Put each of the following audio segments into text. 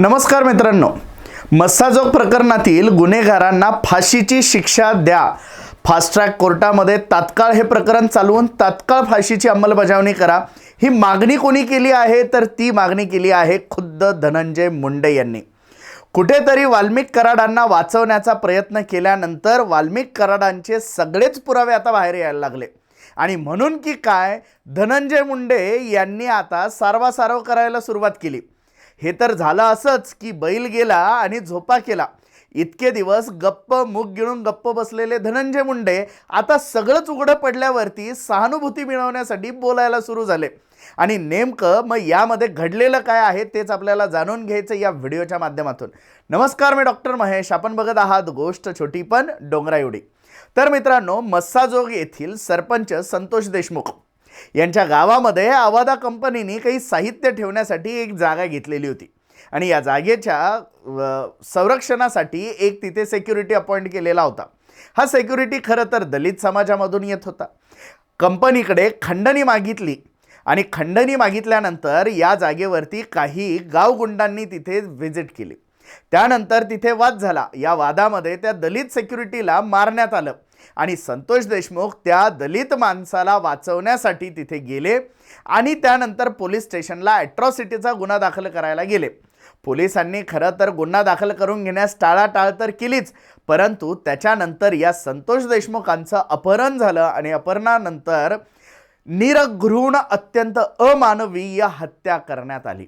नमस्कार मित्रांनो. मस्साजोग प्रकरणातील गुन्हेगारांना फाशीची शिक्षा द्या. फास्ट ट्रॅक कोर्टामध्ये तात्काळ हे प्रकरण चालवून तात्काळ फाशीची अंमलबजावणी करा. ही मागणी कोणी केली आहे? तर ती मागणी केली आहे खुद्द धनंजय मुंडे यांनी. कुठेतरी वाल्मिक कराडांना वाचवण्याचा प्रयत्न केल्यानंतर वाल्मिक कराडांचे सगळेच पुरावे आता बाहेर यायला लागले. आणि म्हणून की काय? धनंजय मुंडे यांनी आता सारवासारव करायला सुरुवात केली. हे तर झालं असंच की बैल गेला आणि झोपा केला. इतके दिवस गप्प मुख गिळून गप्प बसलेले धनंजय मुंडे आता सगळंच उघडं पडल्यावरती सहानुभूती मिळवण्यासाठी बोलायला सुरू झाले. आणि नेमकं मग यामध्ये घडलेलं काय आहे तेच आपल्याला जाणून घ्यायचं या व्हिडिओच्या माध्यमातून. नमस्कार मी डॉक्टर महेश. आपण बघत आहात गोष्ट छोटी पण डोंगरा एवढी तर मित्रांनो मस्साजोग येथील सरपंच संतोष देशमुख. यांच्या गावामध्ये आवादा कंपनीने काही साहित्य ठेवण्यासाठी एक जागा घेतलेली होती. आणि या जागेच्या संरक्षणासाठी एक तिथे सेक्युरिटी अपॉइंट केलेला होता. हा सेक्युरिटी खरं तर दलित समाजामधून येत होता. कंपनीकडे खंडणी मागितली आणि खंडणी मागितल्यानंतर या जागेवरती काही गावगुंडांनी तिथे व्हिजिट केली. त्यानंतर तिथे वाद झाला. या वादामध्ये त्या दलित सेक्युरिटीला मारण्यात आलं. आणि संतोष देशमुख त्या दलित माणसाला वाचवण्यासाठी तिथे गेले आणि त्यानंतर पोलीस स्टेशनला ॲट्रॉसिटीचा गुन्हा दाखल करायला गेले. पोलिसांनी खरं तर गुन्हा दाखल करून घेण्यास टाळाटाळ तर केलीच परंतु त्याच्यानंतर या संतोष देशमुखांचं अपहरण झालं आणि अपहरणानंतर निरघृण अत्यंत अमानवीय हत्या करण्यात आली.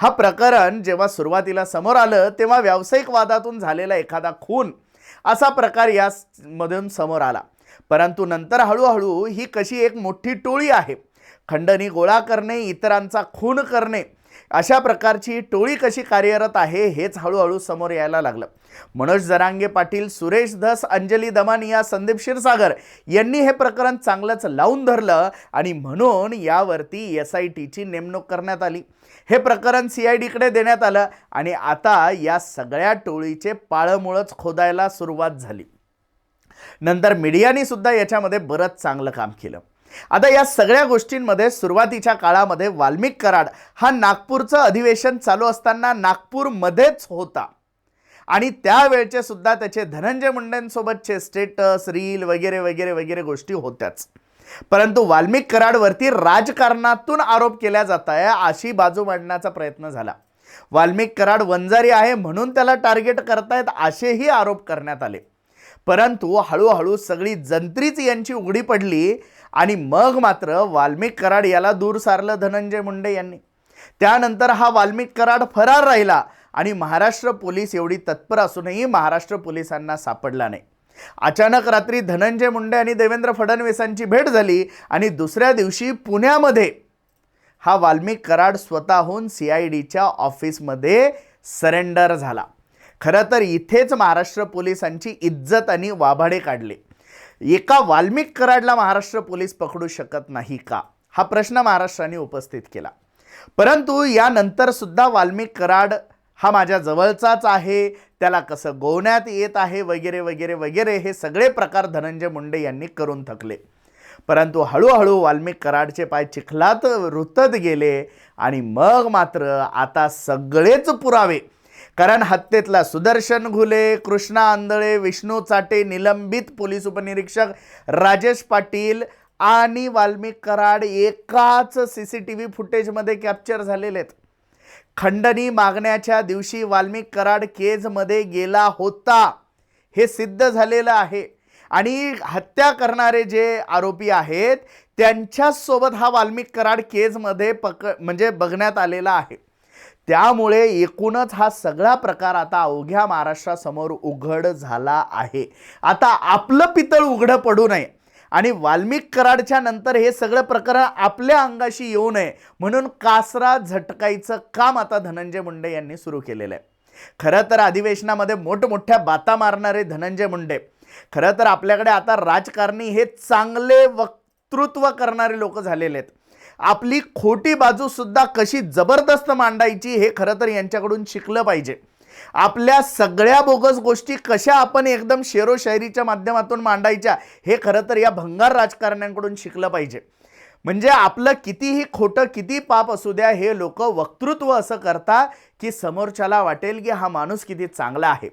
हा प्रकरण जेव्हा सुरुवातीला समोर आलं तेव्हा व्यावसायिक वादातून झालेला एखादा खून असा प्रकार यामधून समोर आला. परंतु नंतर हळूहळू ही कशी एक मोठी टोळी आहे. खंडणी गोळा करणे इतरांचा खून करणे अशा प्रकारची टोळी कशी कार्यरत आहे हेच हळूहळू समोर यायला लागलं. मनोज जरांगे पाटील सुरेश धस अंजली दमानिया संदीप क्षीरसागर यांनी हे प्रकरण चांगलंच लावून धरलं आणि म्हणून यावरती एस आय टीची नेमणूक करण्यात आली. हे प्रकरण सी आय डीकडे देण्यात आलं आणि आता या सगळ्या टोळीचे पाळमुळंच खोदायला सुरुवात झाली. नंतर मीडियाने सुद्धा याच्यामध्ये बरंच चांगलं काम केलं. आता या सगळ्या गोष्टींमध्ये सुरुवातीच्या काळामध्ये वाल्मिक कराड हा नागपूरचं अधिवेशन चालू असताना नागपूरमध्येच होता. आणि त्यावेळचे सुद्धा त्याचे धनंजय मुंडेंसोबतचे स्टेटस रील वगैरे वगैरे वगैरे गोष्टी होत्याच. परंतु वाल्मिक कराडवरती राजकारणातून आरोप केला जात आहे अशी बाजू मांडण्याचा प्रयत्न झाला. वाल्मिक कराड वंजारी आहे म्हणून त्याला टार्गेट करतायत असेही आरोप करण्यात आले. परंतु हळूहळू सगळी जंत्रीच यांची उघडी पडली आणि मग मात्र वाल्मिक कराड याला दूर सारलं धनंजय मुंडे यांनी. त्यानंतर हा वाल्मिक कराड फरार राहिला आणि महाराष्ट्र पोलीस एवढी तत्पर असूनही महाराष्ट्र पोलिसांना सापडला नाही. अचानक रात्री धनंजय मुंडे आणि देवेंद्र फडणवीसांची भेट झाली आणि दुसऱ्या दिवशी पुण्यामध्ये हा वाल्मिक कराड स्वतःहून सी आय डीच्या ऑफिसमध्ये सरेंडर झाला. खरं तर इथेच महाराष्ट्र पोलिसांची इज्जत आणि वाभाडे काढले. एका वाल्मिक कराडला महाराष्ट्र पोलीस पकडू शकत नाही का? हा प्रश्न महाराष्ट्राने उपस्थित केला. परंतु यानंतर सुद्धा वाल्मिक कराड हा माझ्या जवळचाच आहे. त्याला कसं गोवण्यात येत आहे वगैरे वगैरे वगैरे हे सगळे प्रकार धनंजय मुंडे यांनी करून थकले. परंतु हळूहळू वाल्मिक कराडचे पाय चिखलात रुतत गेले आणि मग मात्र आता सगळेच पुरावे कारण हत्येतला सुदर्शन घुले कृष्णा आंधळे विष्णू चाटे निलंबित पोलीस उपनिरीक्षक राजेश पाटील आणि वाल्मिक कराड एकाच सी सी टी व्ही फुटेजमध्ये कॅप्चर झालेले आहेत. खंडणी मागण्याच्या दिवशी वाल्मिक कराड केजमध्ये गेला होता. हे सिद्ध झालेलं आहे. आणि हत्या करणारे जे आरोपी आहेत त्यांच्यासोबत हा वाल्मिक कराड केजमध्ये पक म्हणजे बघण्यात आलेला आहे. त्यामुळे एकूणच हा सगळा प्रकार आता अवघ्या महाराष्ट्रासमोर उघड झाला आहे. आता आपलं पितळ उघडं पडू नये आणि वाल्मिक कराडच्या नंतर हे सगळं प्रकरण आपल्या अंगाशी येऊ नये म्हणून कासरा झटकायचं काम आता धनंजय मुंडे यांनी सुरू केलेलं आहे. खरं तर अधिवेशनामध्ये मोठमोठ्या बाता मारणारे धनंजय मुंडे. खरं तर आपल्याकडे आता राजकारणी हे चांगले वक्तृत्व करणारे लोक झालेले आहेत. आपली खोटी बाजू सुद्धा कशी जबरदस्त मांडायची हे खरं तर यांच्याकडून शिकलं पाहिजे. आपल्या सगळ्या बोगस गोष्टी कशा आपण एकदम शेरोशायरीच्या माध्यमातून मांडायच्या हे खरं तर या भंगार राजकारण्यांकडून शिकलं पाहिजे. म्हणजे आपलं कितीही खोटं किती पाप असू द्या हे लोक वक्तृत्व असं करता की समोरच्याला वाटेल की हा माणूस किती चांगला आहे.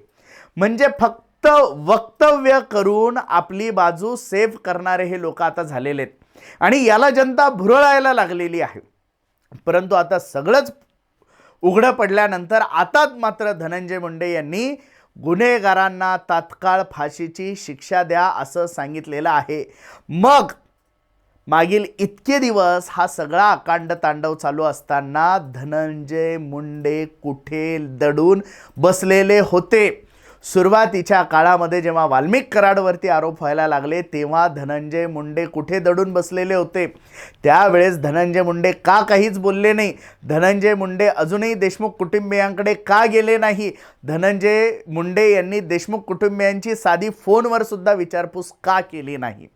म्हणजे फक्त वक्तव्य करून आपली बाजू सेव्ह करणारे हे लोक आता झालेले आहेत. आणि याला जनता भुरळायला लागलेली आहे. परंतु आता सगळंच उघडं पडल्यानंतर आता मात्र धनंजय मुंडे यांनी गुन्हेगारांना तात्काळ फाशीची शिक्षा द्या असं सांगितलेलं आहे. मग मागील इतके दिवस हा सगळा अकांड तांडव चालू असताना धनंजय मुंडे कुठे दडून बसलेले होते? सुरुवातीच्या काळामध्ये जेव्हा वाल्मिक कराडवरती आरोप व्हायला लागले तेव्हा धनंजय मुंडे कुठे दडून बसलेले होते? त्यावेळेस धनंजय मुंडे का काहीच बोलले नाही? धनंजय मुंडे अजूनही देशमुख कुटुंबियांकडे का गेले नाही? धनंजय मुंडे यांनी देशमुख कुटुंबियांची साधी फोनवर सुद्धा विचारपूस का केली नाही?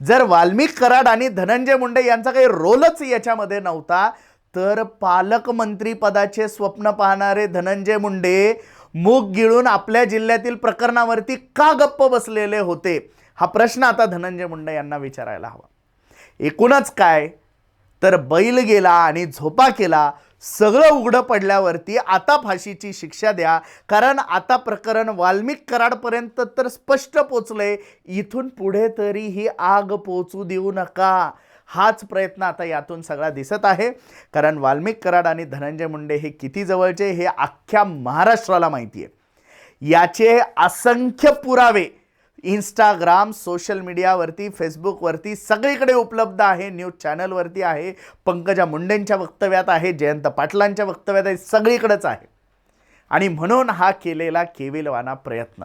जर वाल्मिक कराड आणि धनंजय मुंडे यांचा काही रोलच याच्यामध्ये नव्हता तर पालकमंत्री पदाचे स्वप्न पाहणारे धनंजय मुंडे मूग गिळून आपल्या जिल्ह्यातील प्रकरणावरती का गप्प बसलेले होते? हा प्रश्न आता धनंजय मुंडे यांना विचारायला हवा. एकूणच काय? तर बैल गेला आणि झोपा केला सगळं उघडं पडल्यावरती आता फाशीची शिक्षा द्या कारण आता प्रकरण वाल्मिक कराडपर्यंत तर स्पष्ट पोचलंय इथून पुढे तरी ही आग पोचू देऊ नका. हाच प्रयत्न आता यातून सगळा दिसत आहे. कारण वाल्मिक कराड आणि धनंजय मुंडे हे किती जवळचे हे अख्ख्या महाराष्ट्राला माहिती आहे. याचे असंख्य पुरावे इंस्टाग्राम सोशल मीडियावरती फेसबुकवरती सगळीकडे उपलब्ध आहे. न्यूज चॅनलवरती आहे. पंकजा मुंडेंच्या वक्तव्यात आहे. जयंत पाटलांच्या वक्तव्यात आहे. सगळीकडेच आहे. आणि म्हणून हा केलेला केविलवाना प्रयत्न.